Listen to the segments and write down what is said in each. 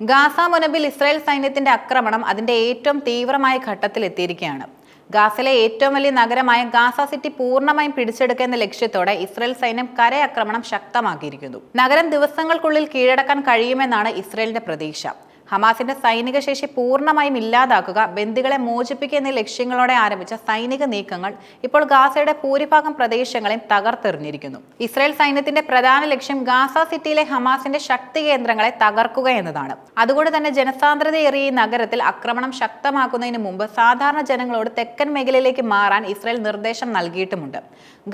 Gaza മുനമ്പിൽ Israel സൈന്യത്തിന്റെ ആക്രമണം അതിന്റെ ഏറ്റവും തീവ്രമായ ഘട്ടത്തിൽ എത്തിയിരിക്കുകയാണ്. ഗാസയിലെ ഏറ്റവും വലിയ നഗരമായ ഗാസ സിറ്റി പൂർണമായും പിടിച്ചെടുക്കുന്ന ലക്ഷ്യത്തോടെ ഇസ്രായേൽ സൈന്യം കരയാക്രമണം ശക്തമാക്കിയിരിക്കുന്നു. നഗരം ദിവസങ്ങൾക്കുള്ളിൽ കീഴടക്കാൻ കഴിയുമെന്നാണ് ഇസ്രായേലിന്റെ പ്രതീക്ഷ. ഹമാസിന്റെ സൈനിക ശേഷി പൂർണമായും ഇല്ലാതാക്കുക ബന്ദികളെ മോചിപ്പിക്കുക എന്നീ ലക്ഷ്യങ്ങളോടെ ആരംഭിച്ച സൈനിക നീക്കങ്ങൾ ഇപ്പോൾ ഗാസയുടെ ഭൂരിഭാഗം പ്രദേശങ്ങളെയും തകർത്തെറിഞ്ഞിരിക്കുന്നു. ഇസ്രായേൽ സൈന്യത്തിന്റെ പ്രധാന ലക്ഷ്യം ഗാസ സിറ്റിയിലെ ഹമാസിന്റെ ശക്തി കേന്ദ്രങ്ങളെ തകർക്കുക എന്നതാണ്. അതുകൊണ്ട് തന്നെ ജനസാന്ദ്രതയേറിയ ഈ നഗരത്തിൽ ആക്രമണം ശക്തമാക്കുന്നതിന് മുമ്പ് സാധാരണ ജനങ്ങളോട് തെക്കൻ മേഖലയിലേക്ക് മാറാൻ ഇസ്രായേൽ നിർദ്ദേശം നൽകിയിട്ടുമുണ്ട്.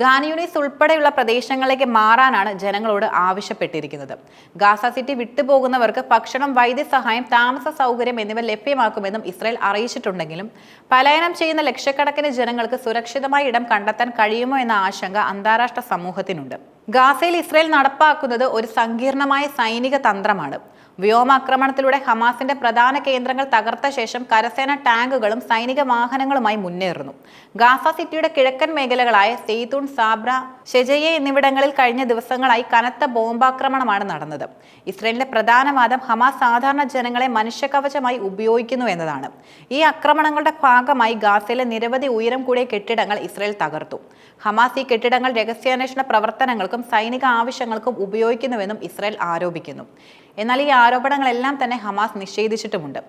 ഖാനിയുനീസ് ഉൾപ്പെടെയുള്ള പ്രദേശങ്ങളിലേക്ക് മാറാനാണ് ജനങ്ങളോട് ആവശ്യപ്പെട്ടിരിക്കുന്നത്. ഗാസ സിറ്റി വിട്ടുപോകുന്നവർക്ക് ഭക്ഷണം വൈദ്യസഹായം താമസ സൗകര്യം എന്നിവ ലഭ്യമാക്കുമെന്നും ഇസ്രായേൽ അറിയിച്ചിട്ടുണ്ടെങ്കിലും പലായനം ചെയ്യുന്ന ലക്ഷക്കണക്കിന് ജനങ്ങൾക്ക് സുരക്ഷിതമായ ഇടം കണ്ടെത്താൻ കഴിയുമോ എന്ന ആശങ്ക അന്താരാഷ്ട്ര സമൂഹത്തിനുണ്ട്. ഗാസയിൽ ഇസ്രയേൽ നടപ്പാക്കുന്നത് ഒരു സങ്കീർണമായ സൈനിക തന്ത്രമാണ്. വ്യോമാക്രമണത്തിലൂടെ ഹമാസിന്റെ പ്രധാന കേന്ദ്രങ്ങൾ തകർത്ത ശേഷം കരസേന ടാങ്കുകളും സൈനിക വാഹനങ്ങളുമായി മുന്നേറുന്നു. ഗാസ സിറ്റിയുടെ കിഴക്കൻ മേഖലകളായ സെയ്തൂൺ സാബ്ര ഷെജയെ എന്നിവിടങ്ങളിൽ കഴിഞ്ഞ ദിവസങ്ങളായി കനത്ത ബോംബാക്രമണമാണ് നടന്നത്. ഇസ്രയേലിന്റെ പ്രധാന വാദം ഹമാസ് സാധാരണ ജനങ്ങളെ മനുഷ്യകവചമായി ഉപയോഗിക്കുന്നു എന്നതാണ്. ഈ ആക്രമണങ്ങളുടെ ഭാഗമായി ഗാസയിലെ നിരവധി ഉയരം കൂടിയ കെട്ടിടങ്ങൾ ഇസ്രയേൽ തകർത്തു. ഹമാസ് ഈ കെട്ടിടങ്ങൾ രഹസ്യാന്വേഷണ പ്രവർത്തനങ്ങൾക്കും സൈനിക ആവശ്യങ്ങൾക്കും ഉപയോഗിക്കുന്നുവെന്നും ഇസ്രായേൽ ആരോപിക്കുന്നു. എന്നാൽ ഈ ആരോപണങ്ങളെല്ലാം തന്നെ ഹമാസ് നിഷേധിച്ചിട്ടുമുണ്ട്.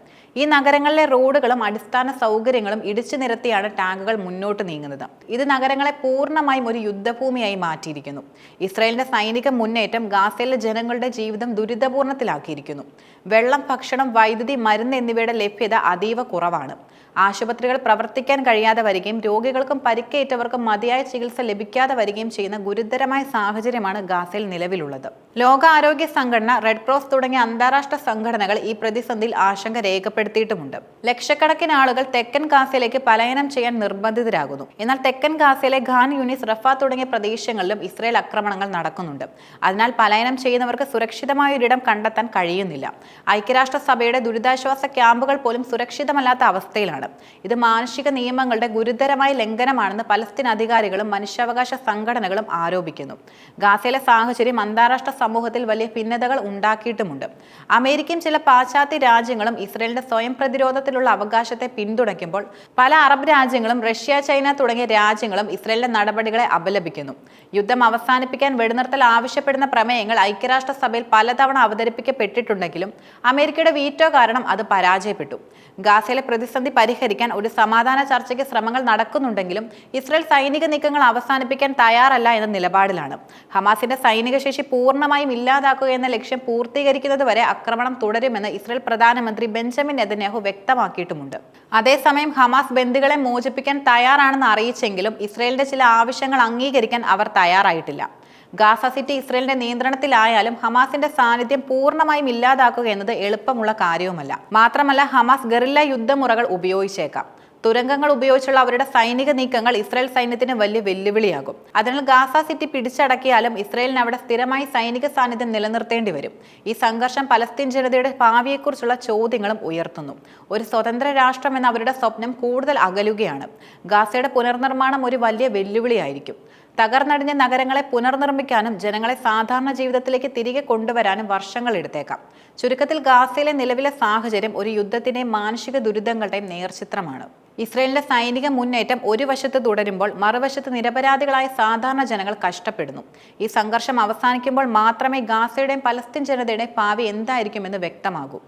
ഈ നഗരങ്ങളിലെ റോഡുകളും അടിസ്ഥാന സൗകര്യങ്ങളും ഇടിച്ചു നിരത്തിയാണ് ടാങ്കുകൾ മുന്നോട്ട് നീങ്ങുന്നത്. ഇത് നഗരങ്ങളെ പൂർണമായും ഒരു യുദ്ധഭൂമിയായി മാറ്റിയിരിക്കുന്നു. ഇസ്രായേലിന്റെ സൈനിക മുന്നേറ്റം ഗാസയിലെ ജനങ്ങളുടെ ജീവിതം ദുരിതപൂർണത്തിലാക്കിയിരിക്കുന്നു. വെള്ളം ഭക്ഷണം വൈദ്യുതി മരുന്ന് എന്നിവയുടെ ലഭ്യത അതീവ കുറവാണ്. ആശുപത്രികൾ പ്രവർത്തിക്കാൻ കഴിയാതെ വരികയും രോഗികൾക്കും പരിക്കേറ്റവർക്കും മതിയായ ചികിത്സ ലഭിക്കാതെ വരികയും ചെയ്യുന്ന ഗുരുതരമായ സാഹചര്യമാണ് ഗാസയിൽ നിലവിലുള്ളത്. ലോകാരോഗ്യ സംഘടന റെഡ് ക്രോസ് തുടങ്ങിയ അന്താരാഷ്ട്ര സംഘടനകൾ ഈ പ്രതിസന്ധിയിൽ ആശങ്ക രേഖപ്പെടുത്തിയിട്ടുമുണ്ട് ലക്ഷക്കണക്കിന് ആളുകൾ തെക്കൻ ഗാസയിലേക്ക് പലായനം ചെയ്യാൻ നിർബന്ധിതരാകുന്നു. എന്നാൽ തെക്കൻ ഗാസയിലെ ഖാൻ യൂണിസ് റഫ തുടങ്ങിയ പ്രദേശങ്ങളിലും ഇസ്രയേൽ ആക്രമണങ്ങൾ നടക്കുന്നുണ്ട്. അതിനാൽ പലായനം ചെയ്യുന്നവർക്ക് സുരക്ഷിതമായ ഒരിടം കണ്ടെത്താൻ കഴിയുന്നില്ല. ഐക്യരാഷ്ട്രസഭയുടെ ദുരിതാശ്വാസ ക്യാമ്പുകൾ പോലും സുരക്ഷിതമല്ലാത്ത അവസ്ഥയിലാണ്. ഇത് മാനുഷിക നിയമങ്ങളുടെ ഗുരുതരമായ ലംഘനമാണെന്ന് പലസ്തീൻ അധികാരികളും മനുഷ്യാവകാശ സംഘടനകളും ആരോപിക്കുന്നു. ഗാസയിലെ സാഹചര്യം അന്താരാഷ്ട്ര സമൂഹത്തിൽ വലിയ ഭിന്നതകൾ ഉണ്ടാക്കിയിട്ടുമുണ്ട്. അമേരിക്കയും ചില പാശ്ചാത്യ രാജ്യങ്ങളും ഇസ്രയേലിന്റെ സ്വയം പ്രതിരോധത്തിലുള്ള അവകാശത്തെ പിന്തുണയ്ക്കുമ്പോൾ പല അറബ് രാജ്യങ്ങളും റഷ്യ ചൈന തുടങ്ങിയ രാജ്യങ്ങളും ഇസ്രയേലിന്റെ നടപടികളെ അപലപിക്കുന്നു. യുദ്ധം അവസാനിപ്പിക്കാൻ വെടിനിർത്തൽ ആവശ്യപ്പെടുന്ന പ്രമേയങ്ങൾ ഐക്യരാഷ്ട്രസഭയിൽ പലതവണ അവതരിപ്പിക്കപ്പെട്ടിട്ടുണ്ടെങ്കിലും അമേരിക്കയുടെ വീറ്റോ കാരണം അത് പരാജയപ്പെട്ടു. ഗാസയിലെ പ്രതിസന്ധി പരിഹരിക്കാൻ ഒരു സമാധാന ചർച്ചയ്ക്ക് ശ്രമങ്ങൾ നടക്കുന്നുണ്ടെങ്കിലും ഇസ്രയേൽ സൈനിക നീക്കങ്ങൾ അവസാനിപ്പിക്കാൻ തയ്യാറല്ല എന്ന നിലപാടിലാണ്. ഹമാസിന്റെ സൈനിക ശേഷി പൂർണമായും ഇല്ലാതാക്കുക എന്ന ലക്ഷ്യം പൂർത്തീകരിക്കുന്നതുവരെ ആക്രമണം തുടരുമെന്ന് ഇസ്രയേൽ പ്രധാനമന്ത്രി ബെഞ്ചമിൻ നെതന്യാഹു വ്യക്തമാക്കിയിട്ടുമുണ്ട്. അതേസമയം ഹമാസ് ബന്ദികളെ മോചിപ്പിക്കാൻ തയ്യാറാണെന്ന് അറിയിച്ചെങ്കിലും ഇസ്രയേലിന്റെ ചില ആവശ്യങ്ങൾ അംഗീകരിക്കാൻ അവർ തയ്യാറായിട്ടില്ല. ഗാസ സിറ്റി ഇസ്രയേലിന്റെ നിയന്ത്രണത്തിലായാലും ഹമാസിന്റെ സാന്നിധ്യം പൂർണമായും ഇല്ലാതാക്കുക എന്നത് എളുപ്പമുള്ള കാര്യവുമല്ല. മാത്രമല്ല ഹമാസ് ഗറില്ല യുദ്ധമുറകൾ ഉപയോഗിച്ചേക്കാം. തുരങ്കങ്ങൾ ഉപയോഗിച്ചുള്ള അവരുടെ സൈനിക നീക്കങ്ങൾ ഇസ്രായേൽ സൈന്യത്തിന് വലിയ വെല്ലുവിളിയാകും. അതിനാൽ ഗാസ സിറ്റി പിടിച്ചടക്കിയാലും ഇസ്രായേലിന് അവിടെ സ്ഥിരമായി സൈനിക സാന്നിധ്യം നിലനിർത്തേണ്ടി വരും. ഈ സംഘർഷം പലസ്തീൻ ജനതയുടെ ഭാവിയെക്കുറിച്ചുള്ള ചോദ്യങ്ങളും ഉയർത്തുന്നു. ഒരു സ്വതന്ത്ര രാഷ്ട്രം എന്ന അവരുടെ സ്വപ്നം കൂടുതൽ അകലുകയാണ്. ഗാസയുടെ പുനർനിർമ്മാണം ഒരു വലിയ വെല്ലുവിളിയായിരിക്കും. തകർന്നടിഞ്ഞ നഗരങ്ങളെ പുനർനിർമ്മിക്കാനും ജനങ്ങളെ സാധാരണ ജീവിതത്തിലേക്ക് തിരികെ കൊണ്ടുവരാനും വർഷങ്ങൾ എടുത്തേക്കാം. ചുരുക്കത്തിൽ ഗാസയിലെ നിലവിലെ സാഹചര്യം ഒരു യുദ്ധത്തിന്റെയും മാനസിക ദുരിതങ്ങളുടെയും നേർചിത്രമാണ്. ഇസ്രയേലിന്റെ സൈനിക മുന്നേറ്റം ഒരു വശത്ത് തുടരുമ്പോൾ മറുവശത്ത് നിരപരാധികളായ സാധാരണ ജനങ്ങൾ കഷ്ടപ്പെടുന്നു. ഈ സംഘർഷം അവസാനിക്കുമ്പോൾ മാത്രമേ ഗാസയുടെയും പലസ്തീൻ ജനതയുടെയും ഭാവി എന്തായിരിക്കുമെന്ന് വ്യക്തമാകൂ.